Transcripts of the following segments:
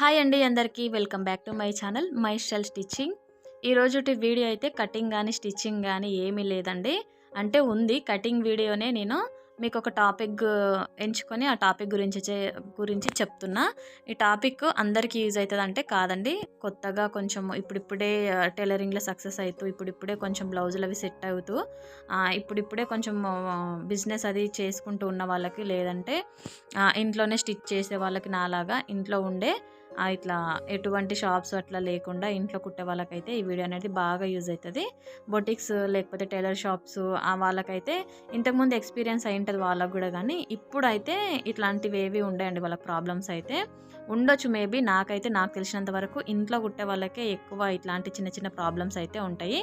Hi అండి అందరికీ welcome back to my channel my style stitching. ఈరోజుటి video అయితే cutting కానీ స్టిచ్చింగ్ కానీ ఏమీ లేదండి. అంటే ఉంది కటింగ్ వీడియోనే నేను మీకు ఒక టాపిక్ ఎంచుకొని ఆ టాపిక్ గురించి చే గురించి చెప్తున్నా. ఈ టాపిక్ అందరికీ యూజ్ అవుతుంది అంటే కాదండి. కొత్తగా కొంచెం ఇప్పుడిప్పుడే టైలరింగ్లో సక్సెస్ అవుతూ ఇప్పుడిప్పుడే కొంచెం బ్లౌజులు అవి సెట్ అవుతూ ఇప్పుడిప్పుడే కొంచెం బిజినెస్ అది చేసుకుంటూ ఉన్న వాళ్ళకి లేదంటే ఇంట్లోనే స్టిచ్ చేసే వాళ్ళకి నాలాగా ఇంట్లో ఉండే ఇట్లా ఎటువంటి షాప్స్ అట్లా లేకుండా ఇంట్లో కుట్టే వాళ్ళకైతే ఈ వీడియో అనేది బాగా యూజ్ అవుతుంది. బొటిక్స్ లేకపోతే టైలర్ షాప్స్ ఆ వాళ్ళకైతే ఇంతకుముందు ఎక్స్పీరియన్స్ అయి ఉంటుంది వాళ్ళకు కూడా కానీ ఇప్పుడైతే ఇట్లాంటివి ఏవి ఉండయండి వాళ్ళ ప్రాబ్లమ్స్ అయితే. ఉండొచ్చు మేబీ నాకైతే నాకు తెలిసినంత వరకు ఇంట్లో కుట్టే వాళ్ళకే ఎక్కువ ఇట్లాంటి చిన్న చిన్న ప్రాబ్లమ్స్ అయితే ఉంటాయి.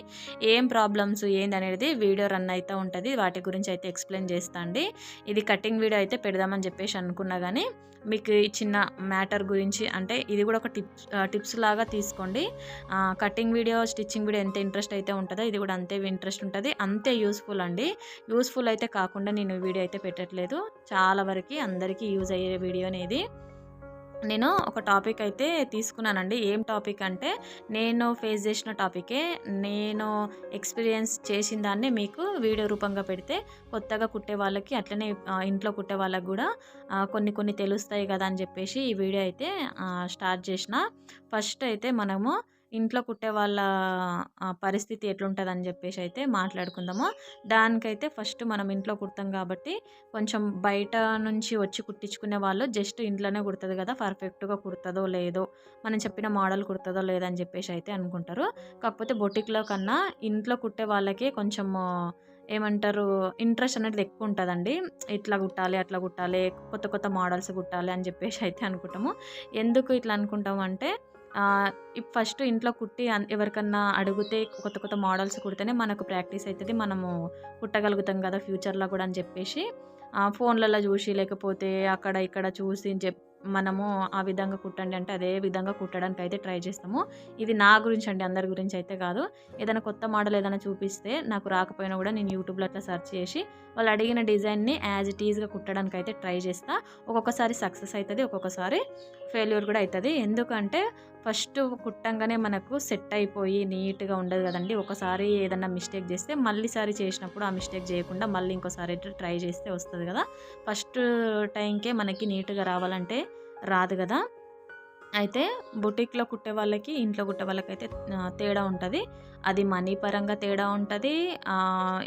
ఏం ప్రాబ్లమ్స్ ఏంది అనేది వీడియో రన్ అయితే ఉంటుంది. వాటి గురించి అయితే ఎక్స్ప్లెయిన్ చేస్తా అండి. ఇది కటింగ్ వీడియో అయితే పెడదామని చెప్పేసి అనుకున్నా కానీ మీకు ఈ చిన్న మ్యాటర్ గురించి అంటే ఇది కూడా ఒక టిప్స్ టిప్స్ లాగా తీసుకోండి. కటింగ్ వీడియో స్టిచ్చింగ్ వీడియో ఎంత ఇంట్రెస్ట్ అయితే ఉంటుందో ఇది కూడా అంతే ఇంట్రెస్ట్ ఉంటుంది. అంతే యూస్ఫుల్ అండి. యూస్ఫుల్ అయితే కాకుండా నేను వీడియో అయితే పెట్టట్లేదు. చాలా వరకు అందరికీ యూజ్ అయ్యే వీడియో అనేది నేను ఒక టాపిక్ అయితే తీసుకున్నానండి. ఏం టాపిక్ అంటే నేను ఫేస్ చేసిన టాపికే నేను ఎక్స్పీరియన్స్ చేసిన దాన్ని మీకు వీడియో రూపంగా పెడితే కొత్తగా కుట్టే వాళ్ళకి అట్లనే ఇంట్లో కుట్టే వాళ్ళకి కూడా కొన్ని కొన్ని తెలుస్తాయి కదా అని చెప్పేసి ఈ వీడియో అయితే స్టార్ట్ చేసిన. ఫస్ట్ అయితే మనము ఇంట్లో కుట్టే వాళ్ళ పరిస్థితి పరిస్థితి ఎట్లుంటుందని చెప్పేసి అయితే మాట్లాడుకుందాము. దానికైతే ఫస్ట్ మనం ఇంట్లో కుడతాం కాబట్టి కొంచెం బయట నుంచి వచ్చి కుట్టించుకునే వాళ్ళు జస్ట్ ఇంట్లోనే కుడుతుంది కదా పర్ఫెక్ట్గా కుడుతుందో లేదో మనం చెప్పిన మోడల్ కుడుతుందో లేదని చెప్పేసి అయితే అనుకుంటారు. కాకపోతే బొటిక్లో కన్నా ఇంట్లో కుట్టే వాళ్ళకి కొంచెం ఏమంటారు ఇంట్రెస్ట్ అనేది ఎక్కువ ఉంటుందండి. ఇట్లా కుట్టాలి అట్లా కుట్టాలి కొత్త కొత్త మోడల్స్ కుట్టాలి అని చెప్పేసి అయితే అనుకుంటాము. ఎందుకు ఇట్లా అనుకుంటాము అంటే ఫస్ట్ ఇంట్లో కుట్టి అన్- ఎవరికన్నా అడిగితే కొత్త కొత్త మోడల్స్ కుడితేనే మనకు ప్రాక్టీస్ అవుతుంది మనము కుట్టగలుగుతాం కదా ఫ్యూచర్లో కూడా అని చెప్పేసి ఫోన్లలో చూసి లేకపోతే అక్కడ ఇక్కడ చూసి చెప్ మనము ఆ విధంగా కుట్టండి అంటే అదే విధంగా కుట్టడానికి అయితే ట్రై చేస్తాము. ఇది నా గురించి అండి అందరి గురించి అయితే కాదు. ఏదైనా కొత్త మోడల్ ఏదైనా చూపిస్తే నాకు రాకపోయినా కూడా నేను యూట్యూబ్లో అట్లా సెర్చ్ చేసి వాళ్ళు అడిగిన డిజైన్ని యాజ్ ఇట్ ఈజ్గా కుట్టడానికి అయితే ట్రై చేస్తా. ఒక్కొక్కసారి సక్సెస్ అవుతుంది ఒక్కొక్కసారి ఫెయిల్యూర్ కూడా అవుతుంది ఎందుకంటే ఫస్ట్ కుట్టంగానే మనకు సెట్ అయిపోయి నీట్గా ఉండదు కదండి. ఒకసారి ఏదన్నా మిస్టేక్ చేస్తే మళ్ళీసారి చేసినప్పుడు ఆ మిస్టేక్ చేయకుండా మళ్ళీ ఇంకోసారి ట్రై చేస్తే వస్తుంది కదా. ఫస్ట్ టైంకే మనకి నీట్గా రావాలంటే రాదు కదా. అయితే బుటిక్లో కుట్టే వాళ్ళకి ఇంట్లో కుట్టే వాళ్ళకైతే తేడా ఉంటుంది. అది మనీ పరంగా తేడా ఉంటుంది.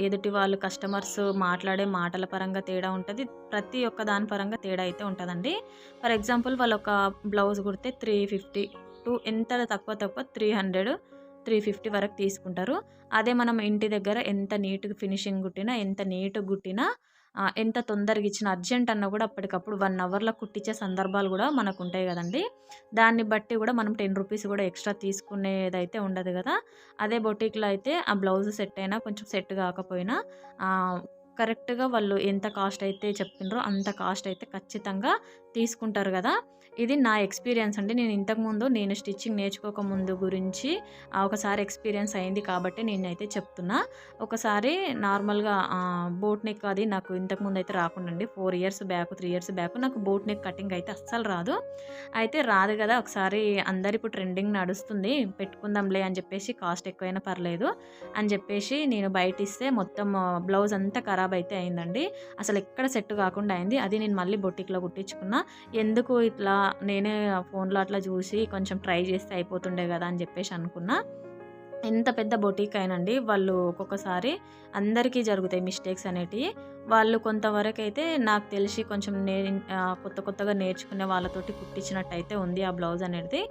ఎదుటి వాళ్ళు కస్టమర్స్ మాట్లాడే మాటల పరంగా తేడా ఉంటుంది. ప్రతి ఒక్క దాని పరంగా తేడా అయితే ఉంటుందండి. ఫర్ ఎగ్జాంపుల్ వాళ్ళు ఒక బ్లౌజ్ కుడితే త్రీ ఫిఫ్టీ టు ఎంత తక్కువ తక్కువ త్రీ హండ్రెడ్ త్రీ ఫిఫ్టీ వరకు తీసుకుంటారు. అదే మనం ఇంటి దగ్గర ఎంత నీట్గా ఫినిషింగ్ కుట్టినా ఎంత నీట్గా కుట్టినా ఎంత తొందరగా ఇచ్చిన అర్జెంట్ అన్నా కూడా అప్పటికప్పుడు వన్ అవర్లో కుట్టించే సందర్భాలు కూడా మనకు ఉంటాయి కదండి. దాన్ని బట్టి కూడా మనం టెన్ రూపీస్ కూడా ఎక్స్ట్రా తీసుకునేదైతే ఉండదు కదా. అదే బొటీక్లో అయితే ఆ బ్లౌజ్ సెట్ అయినా కొంచెం సెట్ కాకపోయినా కరెక్ట్గా వాళ్ళు ఎంత కాస్ట్ అయితే చెప్పిండ్రో అంత కాస్ట్ అయితే ఖచ్చితంగా తీసుకుంటారు కదా. ఇది నా ఎక్స్పీరియన్స్ అండి. నేను ఇంతకుముందు నేను స్టిచ్చింగ్ నేర్చుకోక ముందు గురించి ఒకసారి ఎక్స్పీరియన్స్ అయింది కాబట్టి నేనైతే చెప్తున్నా. ఒకసారి నార్మల్గా బోట్ నెక్ అది నాకు ఇంతకుముందు అయితే రాకుండండి four years back three years back నాకు బోట్ నెక్ కటింగ్ అయితే అస్సలు రాదు. అయితే రాదు కదా ఒకసారి అందరు ఇప్పుడు ట్రెండింగ్ నడుస్తుంది. పెట్టుకుందాంలే అని చెప్పేసి కాస్ట్ ఎక్కువైనా పర్లేదు అని చెప్పేసి నేను బయట ఇస్తే మొత్తం బ్లౌజ్ అంతా ఖరాబ్ అయితే అయిందండి. అసలు ఎక్కడ సెట్ కాకుండా అయింది. అది నేను మళ్ళీ బొటిక్లో కుట్టించుకున్నా. ఎందుకు ఇట్లా నేనే ఫోన్లో అట్లా చూసి కొంచెం ట్రై చేస్తే అయిపోతుండే కదా అని చెప్పేసి అనుకున్నా. ఎంత పెద్ద బొటీక్ అయినండి వాళ్ళు ఒక్కొక్కసారి అందరికీ జరుగుతాయి మిస్టేక్స్ అనేటివి వాళ్ళు కొంతవరకు అయితే నాకు తెలిసి కొంచెం నే కొత్త కొత్తగా నేర్చుకునే వాళ్ళతోటి కుట్టించినట్టు అయితే ఉంది ఆ బ్లౌజ్ అనేది.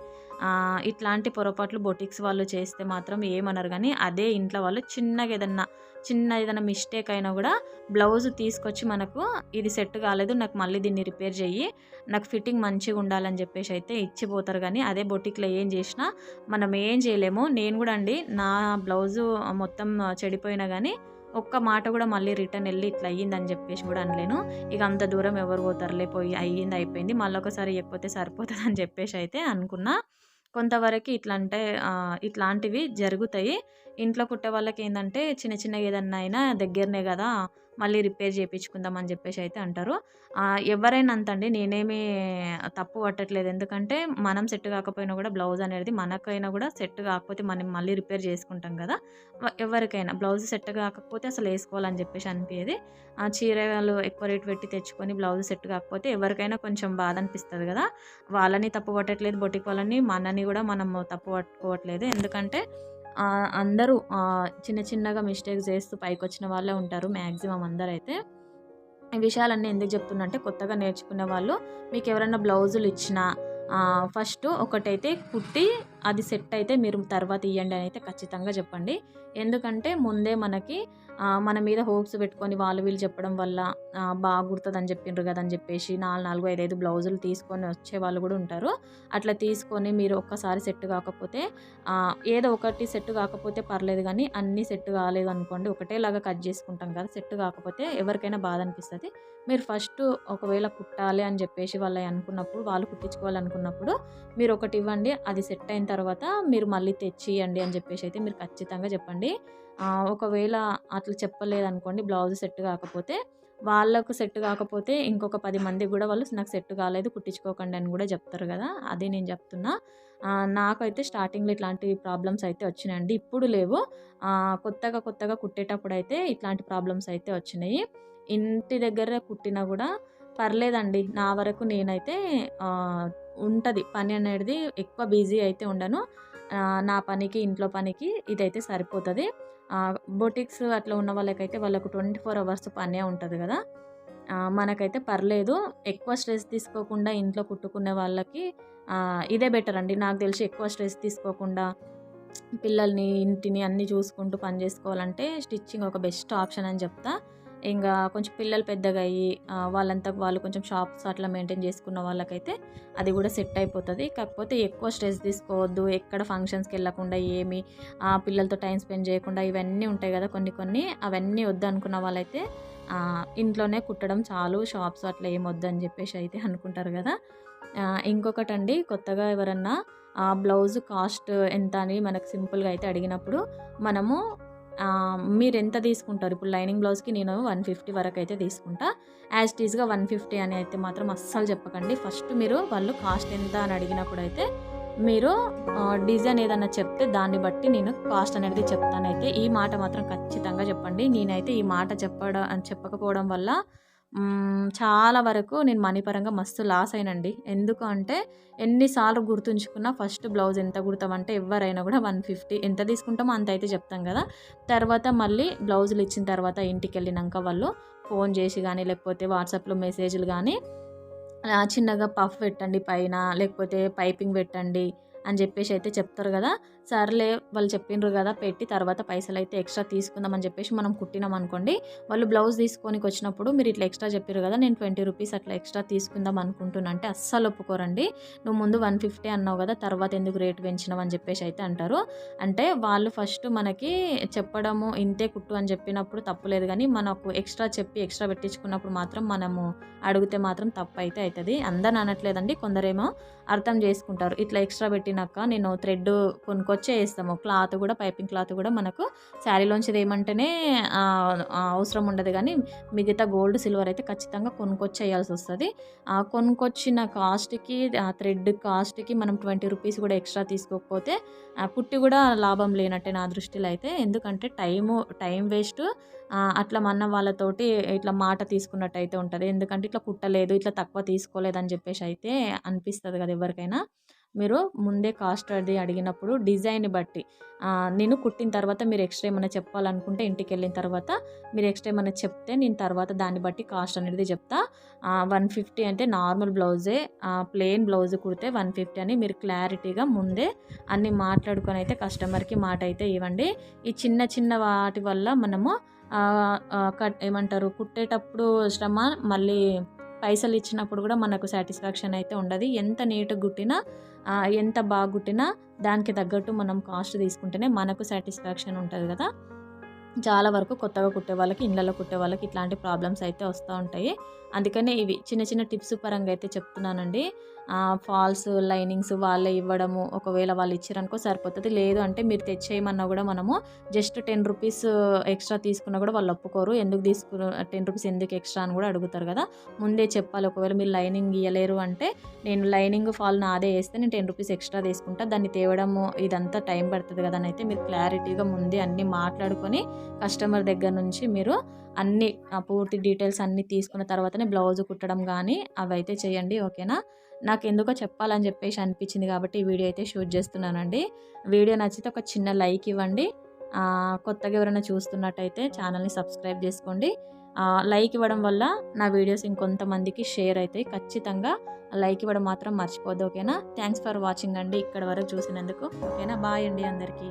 ఇట్లాంటి పొరపాట్లు బొటిక్స్ వాళ్ళు చేస్తే మాత్రం ఏమనరు. కానీ అదే ఇంట్లో వాళ్ళు చిన్నగా ఏదన్నా చిన్న ఏదైనా మిస్టేక్ అయినా కూడా బ్లౌజ్ తీసుకొచ్చి మనకు ఇది సెట్ కాలేదు నాకు మళ్ళీ దీన్ని రిపేర్ చేయి నాకు ఫిట్టింగ్ మంచిగా ఉండాలని చెప్పేసి అయితే ఇచ్చిపోతారు. కానీ అదే బొటిక్లో ఏం చేసినా మనం ఏం చేయలేము. నేను కూడా అండి నా బ్లౌజు మొత్తం చెడిపోయినా కానీ ఒక్క మాట కూడా మళ్ళీ రిటర్న్ వెళ్ళి ఇట్లా అయ్యిందని చెప్పేసి కూడా అనలేను. ఇక అంత దూరం ఎవరు పోతారులే పోయి అయ్యింది అయిపోయింది మళ్ళీ ఒకసారి ఎక్కిపోతే సరిపోతుంది అని చెప్పేసి అయితే అనుకున్నా. కొంతవరకు ఇట్లా అంటే ఇట్లాంటివి జరుగుతాయి. ఇంట్లో కుట్టే వాళ్ళకి ఏంటంటే చిన్న చిన్నగా ఏదన్నా అయినా దగ్గరనే కదా మళ్ళీ రిపేర్ చేయించుకుందాం అని చెప్పేసి అయితే అంటారు. ఎవరైనా అంతండి నేనేమి తప్పు పట్టట్లేదు. ఎందుకంటే మనం సెట్ కాకపోయినా కూడా బ్లౌజ్ అనేది మనకైనా కూడా సెట్ కాకపోతే మనం మళ్ళీ రిపేర్ చేసుకుంటాం కదా. ఎవరికైనా బ్లౌజ్ సెట్ కాకపోతే అసలు వేసుకోవాలని చెప్పేసి అనిపించేది ఆ చీరలు ఎక్కువ రేట్ పెట్టి తెచ్చుకొని బ్లౌజ్ సెట్ కాకపోతే ఎవరికైనా కొంచెం బాధ అనిపిస్తుంది కదా. వాళ్ళని తప్పు పట్టట్లేదు బొటిక్ వాళ్ళని మనని కూడా మనం తప్పు పట్టుకోవట్లేదు. ఎందుకంటే అందరూ చిన్న చిన్నగా మిస్టేక్స్ చేస్తూ పైకి వచ్చిన వాళ్ళే ఉంటారు మ్యాక్సిమం అందరైతే. అయితే ఈ విషయాలన్నీ ఎందుకు చెప్తున్నంటే కొత్తగా నేర్చుకునే వాళ్ళు మీకు ఎవరైనా బ్లౌజులు ఇచ్చినా ఫస్ట్ ఒకటైతే కుట్టి అది సెట్ అయితే మీరు తర్వాత ఇవ్వండి అని అయితే ఖచ్చితంగా చెప్పండి. ఎందుకంటే ముందే మనకి మన మీద హోప్స్ పెట్టుకొని వాళ్ళు వీళ్ళు చెప్పడం వల్ల బాగుంటుందని చెప్పిండ్రు కదా అని చెప్పేసి నాలుగు నాలుగు ఐదు ఐదు బ్లౌజులు తీసుకొని వచ్చే వాళ్ళు కూడా ఉంటారు. అట్లా తీసుకొని మీరు ఒక్కసారి సెట్ కాకపోతే ఏదో ఒకటి సెట్ కాకపోతే పర్లేదు కానీ అన్నీ సెట్ కాలేదు అనుకోండి ఒకటేలాగా కట్ చేసుకుంటాం కదా సెట్ కాకపోతే ఎవరికైనా బాధ అనిపిస్తుంది. మీరు ఫస్ట్ ఒకవేళ కుట్టాలి అని చెప్పేసి వాళ్ళు అనుకున్నప్పుడు వాళ్ళు కుట్టించుకోవాలనుకున్నప్పుడు మీరు ఒకటి ఇవ్వండి అది సెట్ అయిన తర్వాత మీరు మళ్ళీ తెచ్చి ఇవ్వండి అని చెప్పేసి అయితే మీరు ఖచ్చితంగా చెప్పండి. ఒకవేళ అట్లా చెప్పలేదనుకోండి బ్లౌజ్ సెట్ కాకపోతే వాళ్ళకు సెట్ కాకపోతే ఇంకొక పది మందికి కూడా వాళ్ళు నాకు సెట్ కాలేదు కుట్టించుకోకండి అని కూడా చెప్తారు కదా అదే నేను చెప్తున్నా. నాకైతే స్టార్టింగ్లో ఇట్లాంటి ప్రాబ్లమ్స్ అయితే వచ్చినాయండి ఇప్పుడు లేవు. కొత్తగా కొత్తగా కుట్టేటప్పుడు అయితే ఇట్లాంటి ప్రాబ్లమ్స్ అయితే వచ్చినాయి. ఇంటి దగ్గర కుట్టినా కూడా పర్లేదండి నా వరకు నేనైతే ఉంటుంది. పని అనేది ఎక్కువ బిజీ అయితే ఉండను. నా పనికి ఇంట్లో పనికి ఇదైతే సరిపోతుంది. బొటిక్స్ అట్లా ఉన్న వాళ్ళకైతే వాళ్ళకు ట్వంటీ ఫోర్ అవర్స్ పనే ఉంటుంది కదా. మనకైతే పర్లేదు. ఎక్కువ స్ట్రెస్ తీసుకోకుండా ఇంట్లో కుట్టుకునే వాళ్ళకి ఇదే బెటర్ అండి. నాకు తెలిసి ఎక్కువ స్ట్రెస్ తీసుకోకుండా పిల్లల్ని ఇంటిని అన్నీ చూసుకుంటూ పని చేసుకోవాలంటే స్టిచ్చింగ్ ఒక బెస్ట్ ఆప్షన్ అని చెప్తా. ఇంకా కొంచెం పిల్లలు పెద్దగా అయ్యి వాళ్ళంతా వాళ్ళు కొంచెం షాప్స్ అట్లా మెయింటైన్ చేసుకున్న వాళ్ళకైతే అది కూడా సెట్ అయిపోతుంది. కాకపోతే ఎక్కువ స్ట్రెస్ తీసుకోవద్దు ఎక్కడ ఫంక్షన్స్కి వెళ్ళకుండా ఏమి ఆ, పిల్లలతో టైం స్పెండ్ చేయకుండా ఇవన్నీ ఉంటాయి కదా కొన్ని కొన్ని అవన్నీ వద్దు అనుకున్న వాళ్ళైతే ఇంట్లోనే కుట్టడం చాలు షాప్స్ అట్లా ఏం వద్దు అని చెప్పేసి అయితే అనుకుంటారు కదా. ఇంకొకటి ఇంకొకటండి కొత్తగా ఎవరన్నా ఆ బ్లౌజ్ కాస్ట్ ఎంత అని మనకు సింపుల్గా అయితే అడిగినప్పుడు మనము మీరు ఎంత తీసుకుంటారు? ఇప్పుడు లైనింగ్ బ్లౌజ్కి నేను వన్ ఫిఫ్టీ వరకు అయితే తీసుకుంటా యాజ్ టీజ్గా వన్ ఫిఫ్టీ అని అయితే మాత్రం అస్సలు చెప్పకండి. ఫస్ట్ మీరు వాళ్ళు కాస్ట్ ఎంత అని అడిగినప్పుడు అయితే మీరు డిజైన్ ఏదన్నా చెప్తే దాన్ని బట్టి నేను కాస్ట్ అనేది చెప్తానైతే. ఈ మాట మాత్రం ఖచ్చితంగా చెప్పండి. నేనైతే ఈ మాట చెప్పడం చెప్పకపోవడం వల్ల చాలా వరకు నేను మనీ పరంగా మస్తు లాస్ అయినండి. ఎందుకు అంటే ఎన్నిసార్లు గుర్తుంచుకున్నా ఫస్ట్ బ్లౌజ్ ఎంత కుడతామంటే ఎవరైనా కూడా వన్ ఫిఫ్టీ ఎంత తీసుకుంటామో అంత అయితే చెప్తాం కదా. తర్వాత మళ్ళీ బ్లౌజులు ఇచ్చిన తర్వాత ఇంటికి వెళ్ళినాక వాళ్ళు ఫోన్ చేసి కానీ లేకపోతే వాట్సాప్లో మెసేజ్లు కానీ చిన్నగా పఫ్ పెట్టండి పైన లేకపోతే పైపింగ్ పెట్టండి అని చెప్పేసి అయితే చెప్తారు కదా. సర్లే వాళ్ళు చెప్పిండ్రు కదా పెట్టి తర్వాత పైసలు అయితే ఎక్స్ట్రా తీసుకుందాం అని చెప్పేసి మనం కుట్టినాం అనుకోండి వాళ్ళు బ్లౌజ్ తీసుకొని వచ్చినప్పుడు మీరు ఇట్లా ఎక్స్ట్రా చెప్పారు కదా నేను ట్వంటీ రూపీస్ అట్లా ఎక్స్ట్రా తీసుకుందాం అనుకుంటున్నా అంటే అస్సలు ఒప్పుకోరండి. నువ్వు ముందు వన్ ఫిఫ్టీ అన్నావు కదా తర్వాత ఎందుకు రేట్ పెంచినావు అని చెప్పేసి అయితే అంటారు. అంటే వాళ్ళు ఫస్ట్ మనకి చెప్పడము ఇంతే కుట్టు అని చెప్పినప్పుడు తప్పులేదు కానీ మనకు ఎక్స్ట్రా చెప్పి ఎక్స్ట్రా పెట్టించుకున్నప్పుడు మాత్రం మనము అడిగితే మాత్రం తప్పు అయితే అవుతుంది అందరూ అనట్లేదండి కొందరేమో అర్థం చేసుకుంటారు. ఇట్లా ఎక్స్ట్రా పెట్టినాక నేను థ్రెడ్ వచ్చే వేస్తాము. క్లాత్ కూడా పైపింగ్ క్లాత్ కూడా మనకు శారీలోంచి ఏమంటేనే అవసరం ఉండదు. కానీ మిగతా గోల్డ్ సిల్వర్ అయితే ఖచ్చితంగా కొనుక్కొచ్చి వేయాల్సి వస్తుంది. ఆ కొనుక్కొచ్చిన కాస్ట్కి ఆ థ్రెడ్ కాస్ట్కి మనం ట్వంటీ రూపీస్ కూడా ఎక్స్ట్రా తీసుకోకపోతే ఆ పుట్టి కూడా లాభం లేనట్టే నా దృష్టిలో అయితే. ఎందుకంటే టైము టైం వేస్ట్ అట్లా మన వాళ్ళతోటి ఇట్లా మాట తీసుకున్నట్టు అయితే ఉంటుంది. ఎందుకంటే ఇట్లా కుట్టలేదు ఇట్లా తక్కువ తీసుకోలేదు అని చెప్పేసి అయితే అనిపిస్తుంది కదా ఎవరికైనా. మీరు ముందే కాస్ట్ అది అడిగినప్పుడు డిజైన్ బట్టి నేను కుట్టిన తర్వాత మీరు ఎక్స్ట్రా ఏమైనా చెప్పాలనుకుంటే ఇంటికి వెళ్ళిన తర్వాత మీరు ఎక్స్ట్రా ఏమైనా చెప్తే నేను తర్వాత దాన్ని బట్టి కాస్ట్ అనేది చెప్తా. వన్ ఫిఫ్టీ అంటే నార్మల్ బ్లౌజే ప్లెయిన్ బ్లౌజ్ కుడితే వన్ ఫిఫ్టీ అని మీరు క్లారిటీగా ముందే అన్ని మాట్లాడుకొని అయితే కస్టమర్కి మాట అయితే ఇవ్వండి. ఈ చిన్న చిన్న వాటి వల్ల మనము కట్ ఏమంటారు కుట్టేటప్పుడు శ్రమ మళ్ళీ పైసలు ఇచ్చినప్పుడు కూడా మనకు సాటిస్ఫాక్షన్ అయితే ఉండదు. ఎంత నీట్గా కుట్టినా ఎంత బాగా కుట్టినా దానికి తగ్గట్టు మనం కాస్ట్ తీసుకుంటేనే మనకు సాటిస్ఫాక్షన్ ఉంటుంది కదా. చాలా వరకు కొత్తగా కుట్టే వాళ్ళకి ఇళ్ళలో కుట్టే వాళ్ళకి ఇట్లాంటి ప్రాబ్లమ్స్ అయితే వస్తూ ఉంటాయి. అందుకనే ఇవి చిన్న చిన్న టిప్స్ పరంగా అయితే చెప్తున్నానండి. ఫాల్స్ లైనింగ్స్ వాళ్ళే ఇవ్వడము ఒకవేళ వాళ్ళు ఇచ్చారనుకో సరిపోతుంది. లేదు అంటే మీరు తెచ్చేయమన్నా కూడా మనము జస్ట్ టెన్ రూపీస్ ఎక్స్ట్రా తీసుకున్నా కూడా వాళ్ళు ఒప్పుకోరు. ఎందుకు తీసుకు టెన్ రూపీస్ ఎందుకు ఎక్స్ట్రా అని కూడా అడుగుతారు కదా. ముందే చెప్పాలి ఒకవేళ మీరు లైనింగ్ ఇవ్వలేరు అంటే నేను లైనింగ్ ఫాల్ నాదే వేస్తే నేను టెన్ రూపీస్ ఎక్స్ట్రా తీసుకుంటా. దాన్ని తేవడము ఇదంతా టైం పడుతుంది కదా అని అయితే మీరు క్లారిటీగా ముందే అన్నీ మాట్లాడుకొని కస్టమర్ దగ్గర నుంచి మీరు అన్ని పూర్తి డీటెయిల్స్ అన్నీ తీసుకున్న తర్వాతనే బ్లౌజ్ కుట్టడం కానీ అవి అయితే చేయండి ఓకేనా? నాకు ఎందుకో చెప్పాలని చెప్పేసి అనిపించింది కాబట్టి ఈ వీడియో అయితే షూట్ చేస్తున్నానండి. వీడియో నచ్చితే ఒక చిన్న లైక్ ఇవ్వండి. కొత్తగా ఎవరైనా చూస్తున్నట్టయితే ఛానల్ని సబ్స్క్రైబ్ చేసుకోండి. లైక్ ఇవ్వడం వల్ల నా వీడియోస్ ఇంకొంతమందికి షేర్ అవుతాయి. ఖచ్చితంగా లైక్ ఇవ్వడం మాత్రం మర్చిపోద్దు ఓకేనా? థ్యాంక్స్ ఫర్ వాచింగ్ అండి ఇక్కడ వరకు చూసినందుకు. ఓకేనా? బాయ్ అండి అందరికీ.